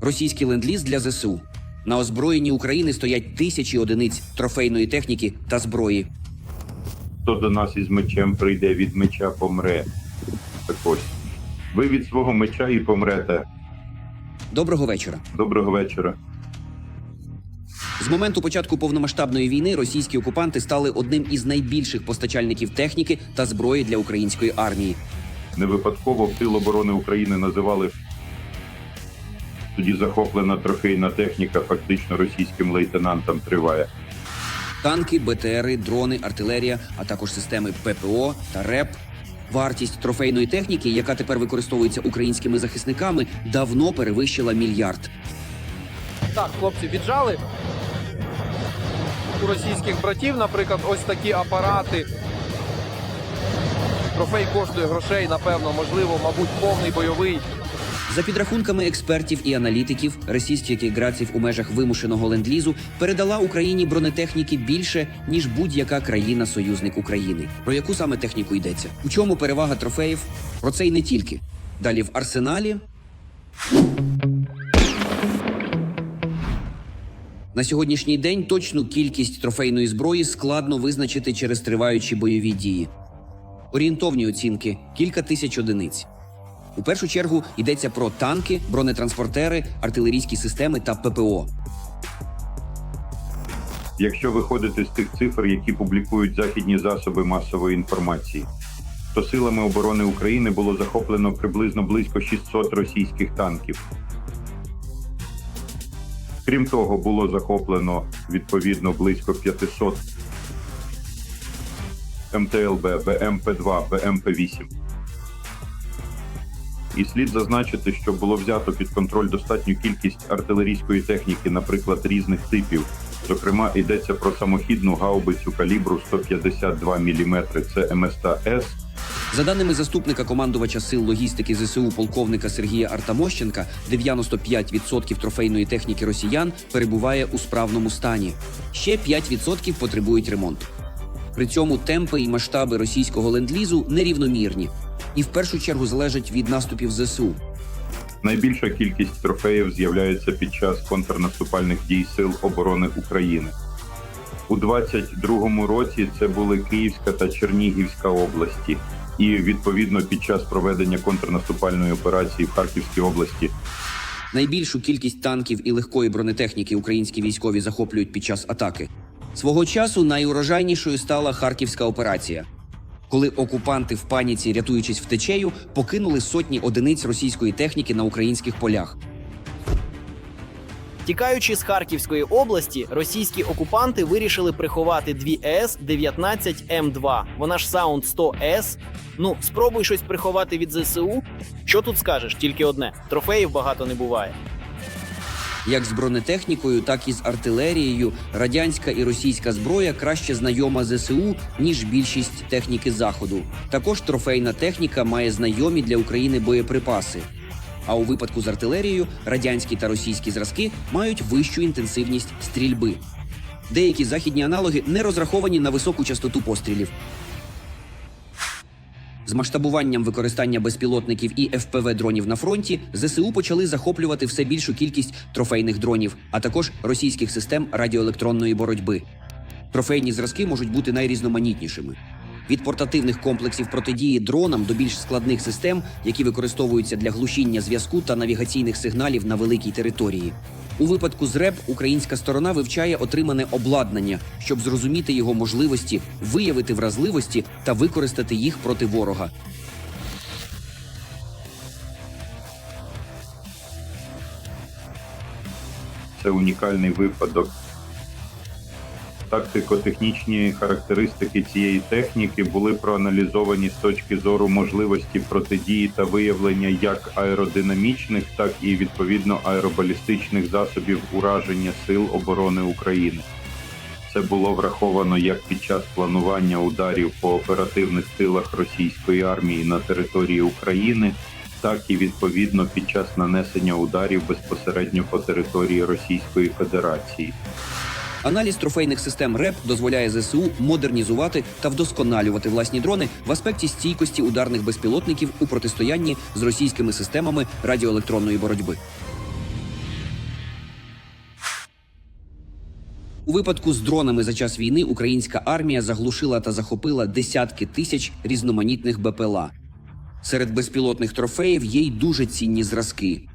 Російський ленд-ліз для ЗСУ. На озброєнні України стоять тисячі одиниць трофейної техніки та зброї. Хто до нас із мечем прийде, від меча помре. Так ось. Ви від свого меча і помрете. Доброго вечора. Доброго вечора. З моменту початку повномасштабної війни російські окупанти стали одним із найбільших постачальників техніки та зброї для української армії. Не випадково в тил оборони України називали тоді захоплена трофейна техніка, фактично російським лейтенантам триває. Танки, БТРи, дрони, артилерія, а також системи ППО та РЕП. Вартість трофейної техніки, яка тепер використовується українськими захисниками, давно перевищила мільярд. Так, хлопці віджали. У російських братів, наприклад, ось такі апарати. Трофей коштує грошей, напевно, можливо, мабуть, повний бойовий. За підрахунками експертів і аналітиків, російських граців у межах вимушеного ленд-лізу передала Україні бронетехніки більше ніж будь-яка країна-союзник України. Про яку саме техніку йдеться? У чому перевага трофеїв? Про це й не тільки. Далі в арсеналі. На сьогоднішній день точну кількість трофейної зброї складно визначити через триваючі бойові дії. Орієнтовні оцінки кілька тисяч одиниць. У першу чергу йдеться про танки, бронетранспортери, артилерійські системи та ППО. Якщо виходити з тих цифр, які публікують західні засоби масової інформації, то силами оборони України було захоплено приблизно близько 600 російських танків. Крім того, було захоплено відповідно близько 500 МТЛБ, БМП-2, БМП-8. І слід зазначити, що було взято під контроль достатню кількість артилерійської техніки, наприклад, різних типів. Зокрема, йдеться про самохідну гаубицю калібру 152 мм. Це МСТ-С, За даними заступника командувача сил логістики ЗСУ полковника Сергія Артамощенка, 95% трофейної техніки росіян перебуває у справному стані. Ще 5% потребують ремонту. При цьому темпи і масштаби російського ленд-лізу нерівномірні і в першу чергу залежать від наступів ЗСУ. Найбільша кількість трофеїв з'являється під час контрнаступальних дій Сил оборони України. У 22-му році це були Київська та Чернігівська області, і відповідно під час проведення контрнаступальної операції в Харківській області Найбільшу кількість танків і легкої бронетехніки українські військові захоплюють під час атаки. Свого часу найурожайнішою стала Харківська операція, коли окупанти в паніці, рятуючись втечею, покинули сотні одиниць російської техніки на українських полях. Тікаючи з Харківської області, російські окупанти вирішили приховати дві ЕС-19М2. Вона ж Саунд 100 С. Ну, спробуй щось приховати від ЗСУ. Що тут скажеш? Тільки одне: трофеїв багато не буває. Як з бронетехнікою, так і з артилерією, радянська і російська зброя краще знайома ЗСУ, ніж більшість техніки заходу. Також трофейна техніка має знайомі для України боєприпаси. А у випадку з артилерією радянські та російські зразки мають вищу інтенсивність стрільби. Деякі західні аналоги не розраховані на високу частоту пострілів. З масштабуванням використання безпілотників і ФПВ дронів на фронті ЗСУ почали захоплювати все більшу кількість трофейних дронів, а також російських систем радіоелектронної боротьби. Трофейні зразки можуть бути найрізноманітнішими. Від портативних комплексів протидії дронам до більш складних систем, які використовуються для глушіння зв'язку та навігаційних сигналів на великій території. У випадку з РЕБ українська сторона вивчає отримане обладнання, щоб зрозуміти його можливості, виявити вразливості та використати їх проти ворога. це унікальний випадок. Тактико-технічні характеристики цієї техніки були проаналізовані з точки зору можливості протидії та виявлення як аеродинамічних, так і відповідно аеробалістичних засобів ураження сил оборони України. Це було враховано як під час планування ударів по оперативних тилах російської армії на території України, так і відповідно під час нанесення ударів безпосередньо по території Російської Федерації. Аналіз трофейних систем РЕП дозволяє ЗСУ модернізувати та вдосконалювати власні дрони в аспекті стійкості ударних безпілотників у протистоянні з російськими системами радіоелектронної боротьби. У випадку з дронами за час війни українська армія заглушила та захопила десятки тисяч різноманітних БПЛА. Серед безпілотних трофеїв є й дуже цінні зразки.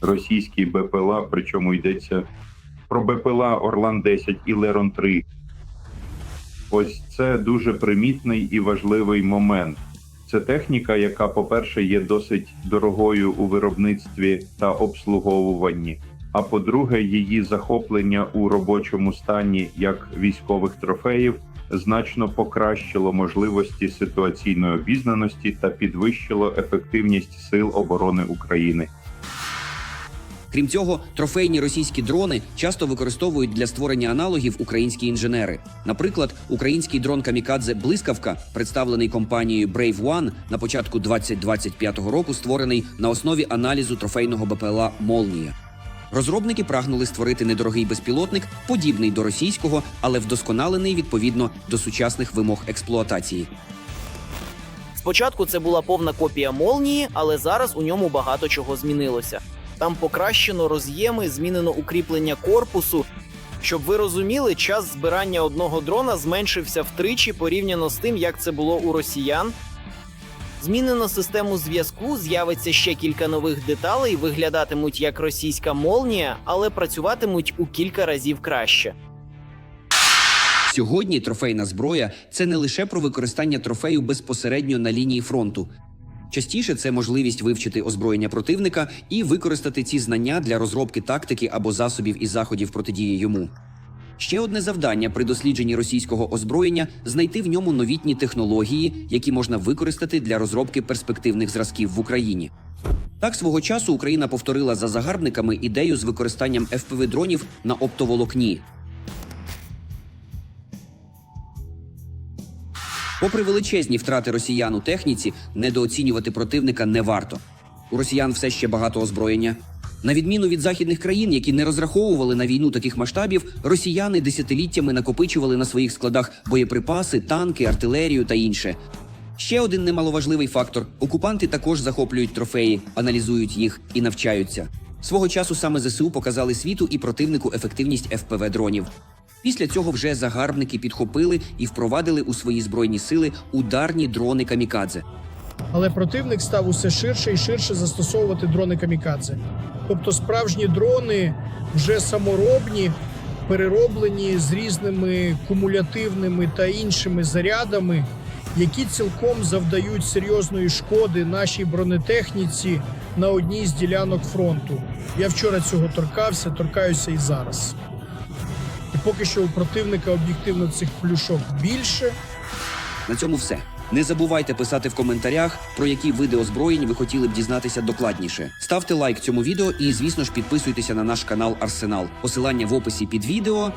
Російські БПЛА, причому йдеться про БПЛА Орлан 10 і Лерон 3. Ось це дуже примітний і важливий момент. Це техніка, яка, по-перше, є досить дорогою у виробництві та обслуговуванні. А по-друге, її захоплення у робочому стані як військових трофеїв значно покращило можливості ситуаційної обізнаності та підвищило ефективність сил оборони України. Крім цього, трофейні російські дрони часто використовують для створення аналогів українські інженери. Наприклад, український дрон Камікадзе Блискавка, представлений компанією Brave One на початку 2025 року, створений на основі аналізу трофейного БПЛА Молнія. Розробники прагнули створити недорогий безпілотник, подібний до російського, але вдосконалений відповідно до сучасних вимог експлуатації. Спочатку це була повна копія молнії, але зараз у ньому багато чого змінилося. Там покращено роз'єми, змінено укріплення корпусу. Щоб ви розуміли, час збирання одного дрона зменшився втричі порівняно з тим, як це було у росіян. Змінено систему зв'язку, з'явиться ще кілька нових деталей, виглядатимуть як російська молнія, але працюватимуть у кілька разів краще. Сьогодні трофейна зброя це не лише про використання трофею безпосередньо на лінії фронту. Частіше це можливість вивчити озброєння противника і використати ці знання для розробки тактики або засобів і заходів протидії йому. Ще одне завдання при дослідженні російського озброєння знайти в ньому новітні технології, які можна використати для розробки перспективних зразків в Україні. Так, свого часу Україна повторила за загарбниками ідею з використанням fpv дронів на оптоволокні. Попри величезні втрати росіян у техніці, недооцінювати противника не варто. У росіян все ще багато озброєння. На відміну від західних країн, які не розраховували на війну таких масштабів, росіяни десятиліттями накопичували на своїх складах боєприпаси, танки, артилерію та інше. Ще один немаловажливий фактор: окупанти також захоплюють трофеї, аналізують їх і навчаються. Свого часу саме ЗСУ показали світу і противнику ефективність ФПВ дронів. Після цього вже загарбники підхопили і впровадили у свої збройні сили ударні дрони камікадзе. Але противник став усе ширше і ширше застосовувати дрони камікадзе. Тобто справжні дрони вже саморобні, перероблені з різними кумулятивними та іншими зарядами, які цілком завдають серйозної шкоди нашій бронетехніці на одній з ділянок фронту. Я вчора цього торкався, торкаюся і зараз. Поки що у противника об'єктивно цих плюшок більше. На цьому все. Не забувайте писати в коментарях, про які види озброєнь ви хотіли б дізнатися докладніше. Ставте лайк цьому відео і, звісно ж, підписуйтеся на наш канал Арсенал. Посилання в описі під відео.